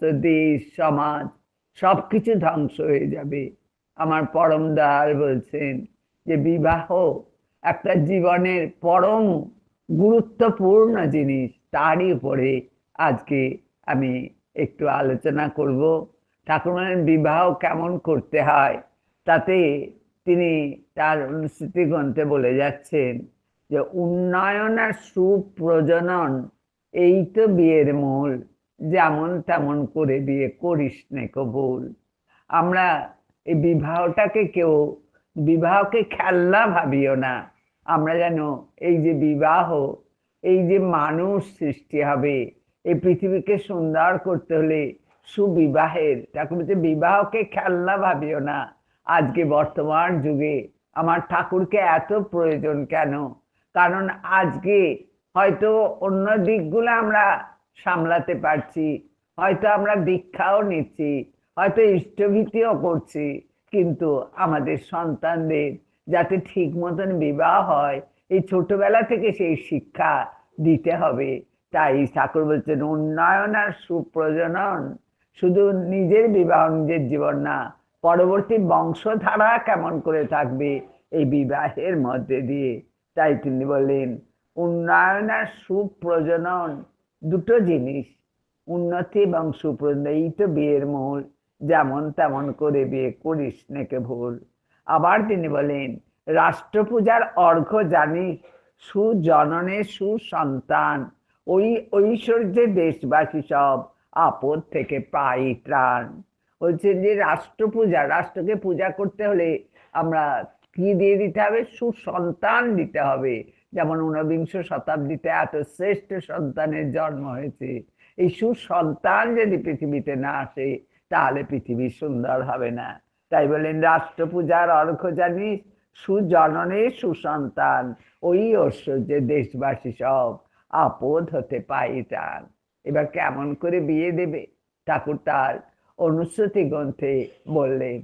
তো দেশ সমাজ সব কিছু ধ্বংস হয়ে যাবে, আমার পরম দয়াল বলছেন যে বিবাহ একটা জীবনের পরম গুরুত্বপূর্ণ জিনিস, তারই উপরে আজকে আমি একটু আলোচনা করব। ঠাকুর বিবাহ কেমন করতে হয়, তাতে তিনি তার অনুষ্ঠিতি গ্রন্থে বলে যাচ্ছেন যে উন্নয়ন আর সুপ্রজনন, এই তো বিয়ের মূল। যেমন তেমন করে বিয়ে করিস নে কবুল। আমরা এই বিবাহটাকে কেউ, বিবাহকে খেলনা ভাবিও না। আমরা যেন এই যে বিবাহ, এই যে মানুষ সৃষ্টি হবে এই পৃথিবীকে সুন্দর করতে হলে সুবিবাহের ঠাকুর বলছে বিবাহকে খেলনা ভাবিও না। আজকে বর্তমান যুগে আমার ঠাকুরকে এত প্রয়োজন কেন? কারণ আজকে হয়তো অন্য দিকগুলো আমরা সামলাতে পারছি। হয়তো আমরা দীক্ষাও নিচ্ছি, হয়তো ইষ্টভীতিও করছি, কিন্তু আমাদের সন্তানদের যাতে ঠিক মতন বিবাহ হয়, এই ছোটবেলা থেকে সেই শিক্ষা দিতে হবে। তাই ঠাকুর বলছেন, উন্নয়ন আর সুপ্রজনন শুধু নিজের বিবাহ, নিজের জীবন না, পরবর্তী বংশধারা কেমন করে থাকবে এই বিবাহের মধ্যে দিয়ে? তাই তিনি বললেন, উন্নয়ন আর সুপ্রজনন দুটো জিনিস, উন্নতি এবং এই তো বিয়ের মূল। যেমন তেমন করে বিয়ে করিস নেকে ভুল? আবার তিনি বলেন, রাষ্ট্রপূজার অর্ঘ জানি সুজননে সুসন্তান। ওই ঐশ্বর্যে দেশবাসী সব আপদ থেকে পাই ত্রাণ। বলছেন যে রাষ্ট্রপূজা, রাষ্ট্রকে পূজা করতে হলে আমরা কি দিয়ে দিতে হবে? সুসন্তান দিতে হবে। যেমন ঊনবিংশ শতাব্দীতে এত শ্রেষ্ঠ সন্তানের জন্ম হয়েছে। এই সুসন্তান যদি পৃথিবীতে না আসে, তাহলে পৃথিবী সুন্দর হবে না। তাই বলেন, রাষ্ট্রপূজার অর্ঘ জানিস সুজননে সুসন্তান, ওই ঐশ্বর্যে দেশবাসী সব আপদ হতে পাই টান এবার কেমন করে বিয়ে দেবে? ঠাকুর তার অনুশ্রুতি গ্রন্থে বললেন,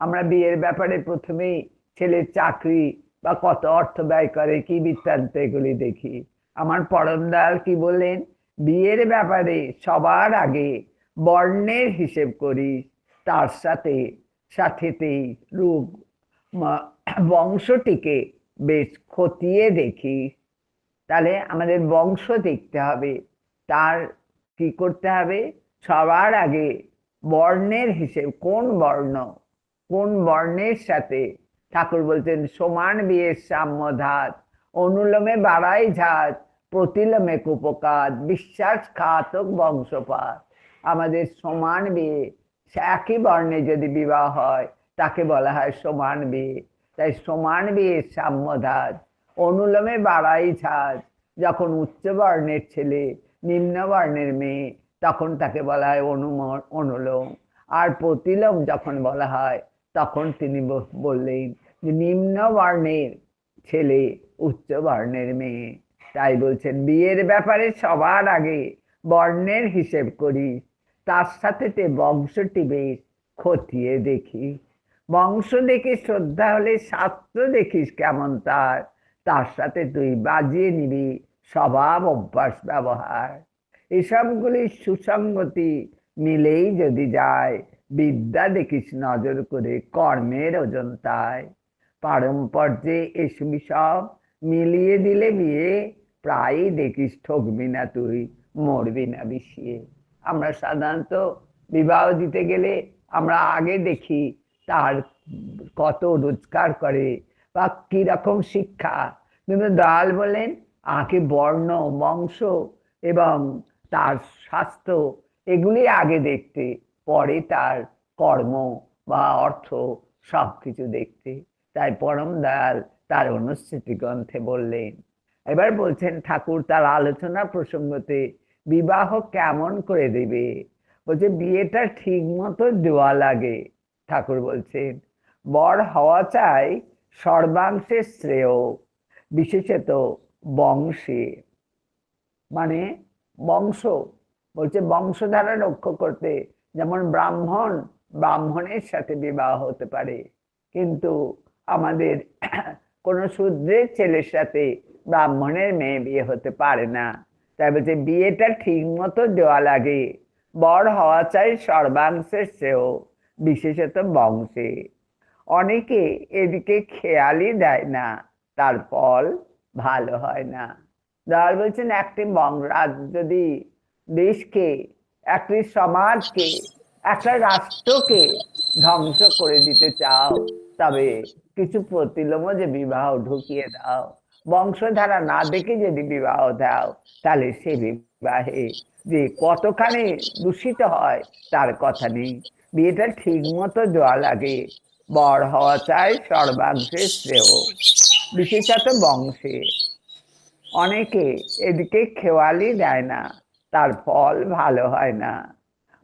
আমরা বিয়ের ব্যাপারে প্রথমেই ছেলের চাকরি বা কত অর্থ ব্যয় করে, কি বৃত্তান্ত এগুলি দেখি। আমার পরম দয়াল কি বললেন? বিয়ের ব্যাপারে সবার আগে বর্ণের হিসেব করি তার সাথে সাথেতেই রূপ বংশটিকে বেশ খতিয়ে দেখি তাহলে আমাদের বংশ দেখতে হবে, তার কি করতে হবে? সবার আগে বর্ণের হিসেব, কোন বর্ণ, কোন বর্ণের সাথে ঠাকুর বলছেন, সমান বিয়ের সাম্য ধাত অনুলোমে বাড়াই ঝাত, প্রতিলোমে কুপকাত, বিশ্বাসঘাতক বংশপাত। আমাদের সমান বিয়ে একই বর্ণে যদি বিবাহ হয়, তাকে বলা হয় সমান বিয়ে। তাই সমান বিয়ের সাম্য ধাত অনুলোমে বাড়াই ঝাঁজ যখন উচ্চ বর্ণের ছেলে, নিম্ন বর্ণের মেয়ে, তখন তাকে বলা হয় অনুম অনুলোম। আর প্রতিলোম যখন বলা হয় তখন তিনি বললেন যে, নিম্ন বর্ণের ছেলে উচ্চ বর্ণের মেয়ে। তাই বলছেন, বিয়ের ব্যাপারে সবার আগে বর্ণের হিসেব করি। তার সাথে তে বংশটি বেশ খতিয়ে দেখি। বংশ দেখে শ্রদ্ধা হলে শাস্ত্র দেখিস কেমন তার। তার সাথে তুই বাজিয়ে নিবি স্বভাব অভ্যাস ব্যবহার। এসবগুলি সুসঙ্গতি মিলেই যদি যায় বিদ্যা দেখিস নজর করে কর্মের ওজন তাই পারম্পর্যে এসবি সব মিলিয়ে দিলে বিয়ে, প্রায়ই দেখিস ঠকবি না তুই, মরবি না বিষিয়ে। আমরা সাধারণত বিবাহ দিতে গেলে আমরা আগে দেখি তার কত রোজগার করে বা কীরকম শিক্ষা। কিন্তু দয়াল বলেন আগে বর্ণ, বংশ এবং তার স্বাস্থ্য এগুলি আগে দেখতে। পরে তার কর্ম বা অর্থ সব কিছু দেখতে। তাই পরম দয়াল তার অনুস্থিতি গ্রন্থে বললেন, এবার বলছেন, ঠাকুর, তার আলোচনা প্রসঙ্গতে বিবাহ কেমন করে দেবে? বলছে, বিয়েটা ঠিক মতো দেওয়া লাগে। ঠাকুর বলছেন, বর হওয়া চাই সর্বাংশে শ্রেয়, বিশেষত বংশে। মানে বংশ, বলছে, বংশধারা রক্ষা করতে যেমন ব্রাহ্মণ, ব্রাহ্মণের সাথে বিবাহ হতে পারে। কিন্তু আমাদের কোনো শূদ্রের ছেলের সাথে ব্রাহ্মণের মেয়ে বিয়ে হতে পারে না। তাই বলছে বিয়েটা ঠিক মতো দেওয়া লাগে, বর হওয়া চাই সর্বাংশের চেয়েও বিশেষত বংশে। অনেকে এদিকে খেয়ালই দেয় না, তার ফল ভালো হয় না। দার বলছেন, একটি বংরাজ যদি দেশকে একটি সমাজকে, একটা রাষ্ট্রকে ধ্বংস করে দিতে চাও, তবে কিছু প্রতিলোম যে বিবাহ ঢুকিয়ে দাও, বংশধারা না দেখে যদি বিবাহ দাও, তাহলে সে বিবাহে যে কতখানি দূষিত হয়, তার কথা নেই। বিয়েটা ঠিক মতো দেওয়া লাগে, বর হওয়া চাই সর্বাংশে শ্রেয়, বিশেষত বংশে। অনেকে এদিকে খেওয়ালি দেয় না। তার ফল ভালো হয় না।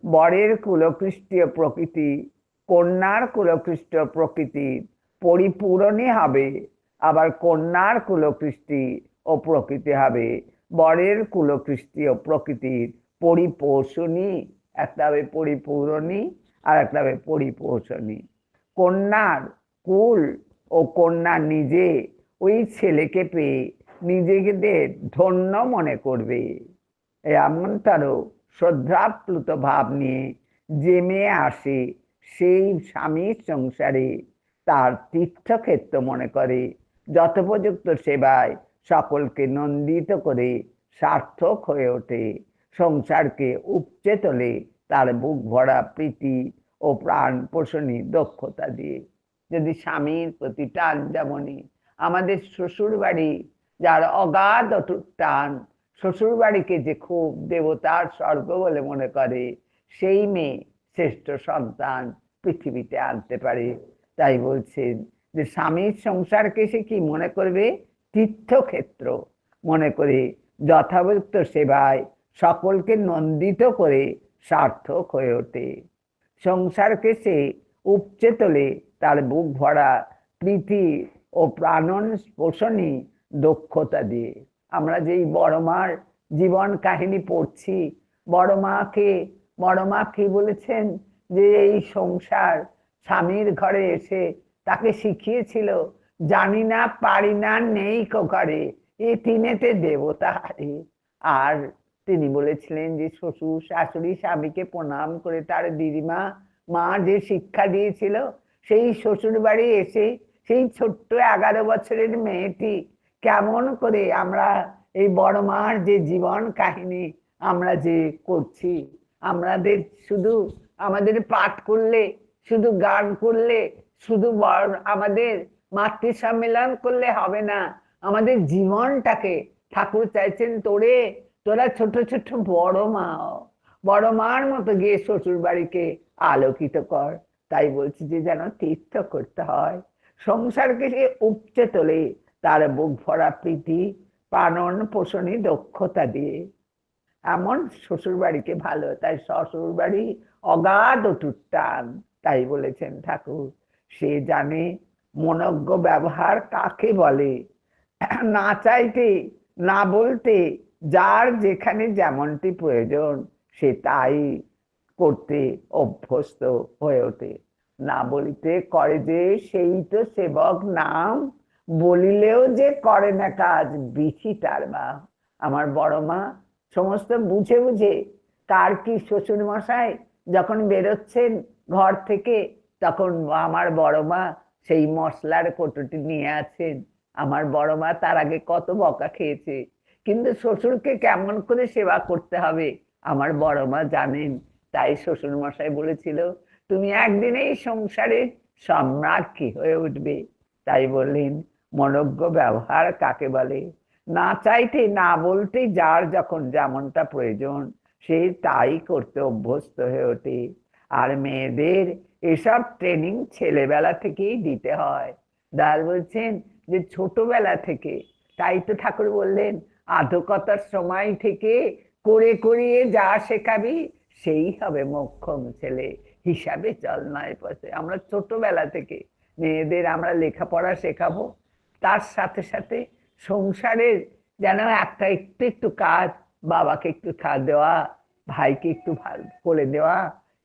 বরের কুলকৃষ্টীয় প্রকৃতি, কন্যার কুলকৃষ্ট প্রকৃতির পরিপূরণই হবে, আবার কন্যার কুলকৃষ্টি ও প্রকৃতি হবে। বরের কুলকৃষ্টীয় প্রকৃতির পরিপোষণী একটা হবে পরিপূরণী আর একটা হবে পরিপোষণী। কন্যার কুল ও কন্যা নিজে, ওই ছেলেকে পেয়ে নিজেদের ধন্য মনে করবে। এমন তারও শ্রদ্ধাপ্লুত ভাব নিয়ে যে মেয়ে আসে সেই স্বামীর সংসারে। তার তীর্থক্ষেত্র মনে করে, যথোপযুক্ত সেবায় সকলকে নন্দিত করে সার্থক হয়ে ওঠে। সংসারকে উপচে তোলে তার বুক ভরা প্রীতি ও প্রাণ পোষণী দক্ষতা দিয়ে। যদি স্বামীর প্রতি টান যেমনই আমাদের শ্বশুর বাড়ি যার অগাধ অটুট টান শ্বশুর বাড়িকে যে খুব দেবতার স্বর্গ বলে মনে করে, সেই মেয়ে শ্রেষ্ঠ সন্তান পৃথিবীতে আনতে পারে। তাই বলছেন যে স্বামীর সংসারকে সে কি মনে করবে? তীর্থক্ষেত্র। মনে করে যথাযথ সেবায় সকলকে নন্দিত করে সার্থক হয়ে ওঠে। সংসারকে সে উপচে তোলে, তার বুক ভরা প্রীতি ও প্রাণন পোষণী দক্ষতা দিয়ে। আমরা যেই বড় মার জীবন কাহিনী পড়ছি, বড় মাকে, বড় মা কি বলেছেন যে এই সংসার স্বামীর ঘরে এসে তাকে শিখিয়েছিল, জানি না, পারি না, নেই কোকারে এ তিনেতে দেবতা হারে। আর তিনি বলেছিলেন যে শ্বশুর, শাশুড়ি স্বামীকে প্রণাম করে তার দিদিমা, মা যে শিক্ষা দিয়েছিল, সেই শ্বশুর বাড়ি এসে সেই ছোট্ট এগারো বছরের মেয়েটি কেমন করে আমরা এই বড় মার যে জীবন কাহিনী আমরা যে করছি, আমাদের শুধু আমাদের পাঠ করলে, শুধু গান করলে, শুধু আমাদের মাতৃ সম্মেলন করলে হবে না। আমাদের জীবনটাকে ঠাকুর চাইছেন তোরে, তোরা ছোট ছোট বড় মা, বড় মার মতো গিয়ে শ্বশুর বাড়িকে আলোকিত কর। তাই বলছি যে যেন তীর্থ করতে হয়। সংসারকে সে উপচে তোলে তার বুক ভরা প্রীতি, পানন পোষণী দক্ষতা দিয়ে। এমন শ্বশুর বাড়িকে ভালো, তাই শ্বশুর বাড়ি অগাধ অটুট তাই বলেছেন ঠাকুর। সে জানে মনজ্ঞ ব্যবহার কাকে বলে। না চাইতে, না বলতে, যার যেখানে যেমনটি প্রয়োজন, সে তাই করতে অভ্যস্ত হয়ে ওঠে। না বলিতে করে যে, সেই তো সেবক নাম বলিলেও যে করে না কাজ বিচি তার মা। আমার বড় মা সমস্ত বুঝে বুঝে তার কি শ্বশুর মশাই যখন বেরোচ্ছেন ঘর থেকে, তখন আমার বড় মা সেই মশলার কোটোটি নিয়ে আছেন। আমার বড় মা তার আগে কত বকা খেয়েছে। কিন্তু শ্বশুরকে কেমন করে সেবা করতে হবে, আমার বড় মা জানেন। তাই শ্বশুর মশাই বলেছিল, তুমি একদিন এই সংসারে সম্রাট কি হয়ে উঠবে? তাই বললেন মনজ্ঞ ব্যবহার কাকে বলে? না চাইতে, না বলতে যার যখন যেমনটা প্রয়োজন, সে তাই করতে অভ্যস্ত হয়ে ওঠে। আর মেয়েদের এসব ট্রেনিং ছেলেবেলা থেকেই দিতে হয়। দাল বলছেন যে, ছোটবেলা থেকে। তাই তো ঠাকুর বললেন, আধকতার সময় থেকে করে করিয়ে যা শেখাবি, সেই হবে মক্ষম ছেলে। হিসাবে চল নয় পথে। আমরা ছোটবেলা থেকে, মেয়েদের আমরা লেখাপড়া শেখাবো তার সাথে সাথে সংসারের যেন একটা একটু একটু কাজ, বাবাকে একটু খাওয়া দেওয়া, ভাইকে একটু করে দেওয়া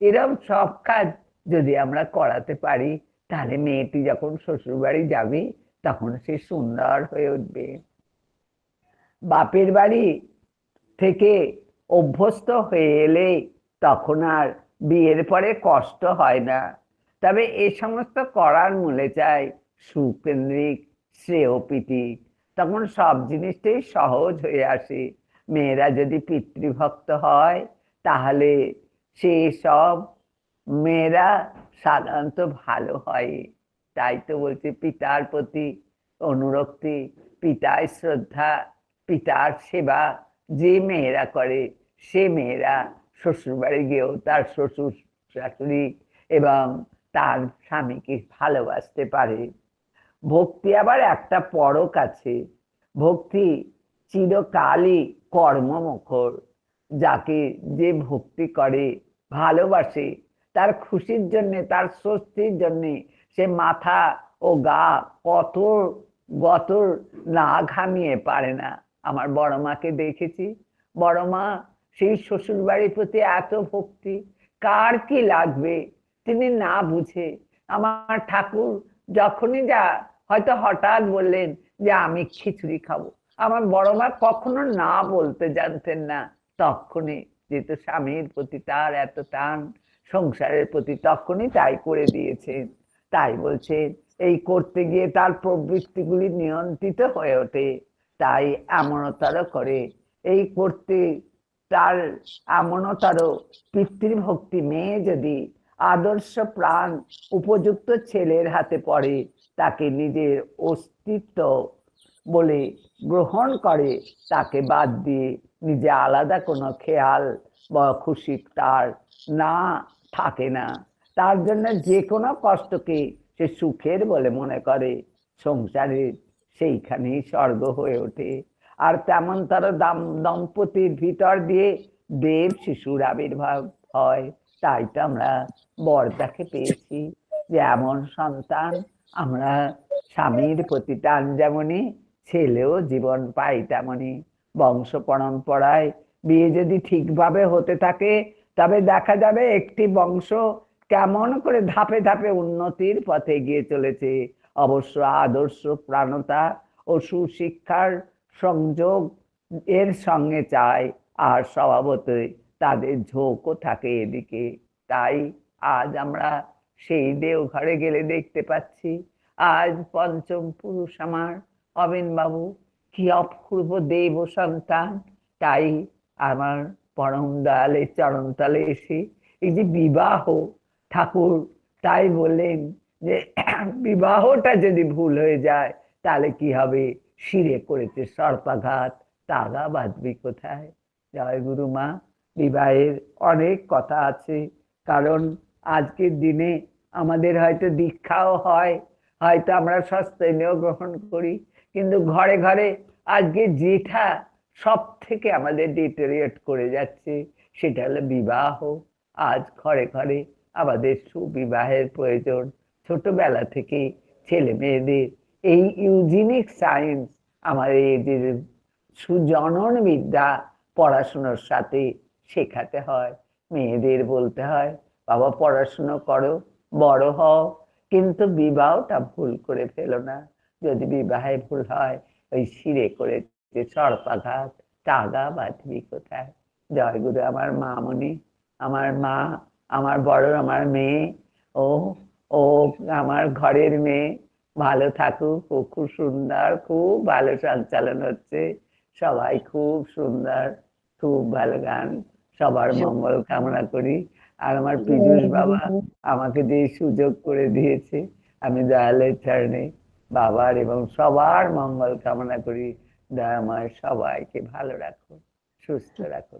এরকম সব কাজ যদি আমরা করাতে পারি, তাহলে মেয়েটি যখন শ্বশুর বাড়ি যাবে, তখন সে সুন্দর হয়ে উঠবে। বাপের বাড়ি থেকে অভ্যস্ত হয়ে এলে তখন আর বিয়ের পরে কষ্ট হয় না। তবে এ সমস্ত করার মূলে চাই সুকেন্দ্রিক শ্রেয়প্রীতি, তখন সব জিনিসটাই সহজ হয়ে আসে। মেয়েরা যদি পিতৃভক্ত হয়, তাহলে সে সব মেয়েরা সাধারণত ভালো হয়। তাই তো বলছে, পিতার প্রতি অনুরক্তি, পিতার শ্রদ্ধা, পিতার সেবা যে মেয়েরা করে, সে মেয়েরা শ্বশুরবাড়ি গিয়েও তার শ্বশুর শাশুড়ি এবং তার স্বামীকে ভালোবাসতে পারে। ভক্তি আবার একটা পরক আছে। ভক্তি চিরকালই কর্মমুখর। যাকে যে ভক্তি করে, ভালোবাসে, তার খুশির জন্য, তার স্বস্তির জন্য, সে মাথা ও গা কত গতর না ঘামিয়ে পারে না। আমার বড় মাকে দেখেছি। বড় মা, সেই শ্বশুর বাড়ির প্রতি এত ভক্তি, কার কি লাগবে? তিনি না বুঝে। আমার ঠাকুর যখনই যা হয়তো হঠাৎ বললেন যে, আমি খিচুড়ি খাব। আমার বড় মা কখনো না বলতে জানতেন না। তখনই যেহেতু স্বামীর প্রতি তার এত টান, সংসারের প্রতি তখনই তাই করে দিয়েছেন। তাই বলছেন, এই করতে গিয়ে তার প্রবৃত্তিগুলি নিয়ন্ত্রিত হয়ে ওঠে, তাই এমনতারও করে। এই করতে তার এমনতারও পিতৃভক্তি মেয়ে যদি আদর্শ প্রাণ উপযুক্ত ছেলের হাতে পড়ে তাকে নিজের অস্তিত্ব বলে গ্রহণ করে, তাকে বাদ দিয়ে নিজে আলাদা কোনো খেয়াল বা খুশি তার না থাকে না। তার জন্য যে কোনো কষ্টকে সে সুখের বলে মনে করে। সংসারের সেইখানেই স্বর্গ হয়ে ওঠে। আর তেমন তার দাম, দম্পতির ভিতর দিয়ে দেব শিশুর আবির্ভাব হয়। তাই তো আমরা বরদাকে পেয়েছি যে এমন সন্তান আমরা স্বামীর প্রতি টান যেমনই ছেলেও জীবন পাই তেমনই বংশ পরম্পরায় বিয়ে যদি ঠিকভাবে হতে থাকে, তবে দেখা যাবে একটি বংশ কেমন করে ধাপে ধাপে উন্নতির পথে গিয়ে চলেছে। অবশ্য আদর্শ প্রাণতা ও সুশিক্ষার সংযোগ এর সঙ্গে চায়, আর স্বভাবতই তাদের ঝোঁকও থাকে এদিকে। তাই আজ আমরা সেই দেওঘরে গেলে দেখতে পাচ্ছি। আজ পঞ্চম পুরুষ আমার। অবিন বাবু, কি অপূর্ব দেব সন্তান। তাই আমার পরম দয়ালের চরণতলে এসে এই যে বিবাহ, ঠাকুর তাই বললেন যে, বিবাহটা যদি ভুল হয়ে যায়, তাহলে কি হবে? শিরে করেছে সর্পাঘাত, তাগা বাঁধবি কোথায়? জয় গুরু মা, বিবাহের অনেক কথা আছে। কারণ আজকের দিনে আমাদের হয়তো দীক্ষাও হয়, হয়তো আমরা সস্তেনীয় গ্রহণ করি, কিন্তু ঘরে ঘরে আজকে যেটা সব থেকে আমাদের ডিটেরিয়েট করে যাচ্ছে সেটা হলো বিবাহ। আজ ঘরে ঘরে আমাদের সুবিবাহের প্রয়োজন। ছোটবেলা থেকে ছেলে মেয়েদের এই ইউজিনিক সায়েন্স আমাদের এদের সুজনন বিদ্যা পড়াশুনোর সাথে শেখাতে হয়, মেয়েদের বলতে হয় বাবা পড়াশুনো করো বড় হও কিন্তু বিবাহটা ভুল করে ফেলো না। যদি বিবাহে ভুল হয় ওই শিরে করে যে সর্পাঘাত টাগা বাঁধবি কোথায়? জয় গুরু আমার মা মনি আমার মা আমার বড় আমার মেয়ে ও ও আমার ঘরের মেয়ে। ভালো থাকুক ও খুব সুন্দর খুব ভালো সঞ্চালন হচ্ছে। সবাই খুব সুন্দর খুব ভালো গান। সবার মঙ্গল কামনা করি। আর আমার পীযুষ বাবা আমাকে যে সুযোগ করে দিয়েছে আমি দয়ালের চরণে বাবার এবং সবার মঙ্গল কামনা করি। দয়াময় সবাইকে ভালো রাখো সুস্থ রাখো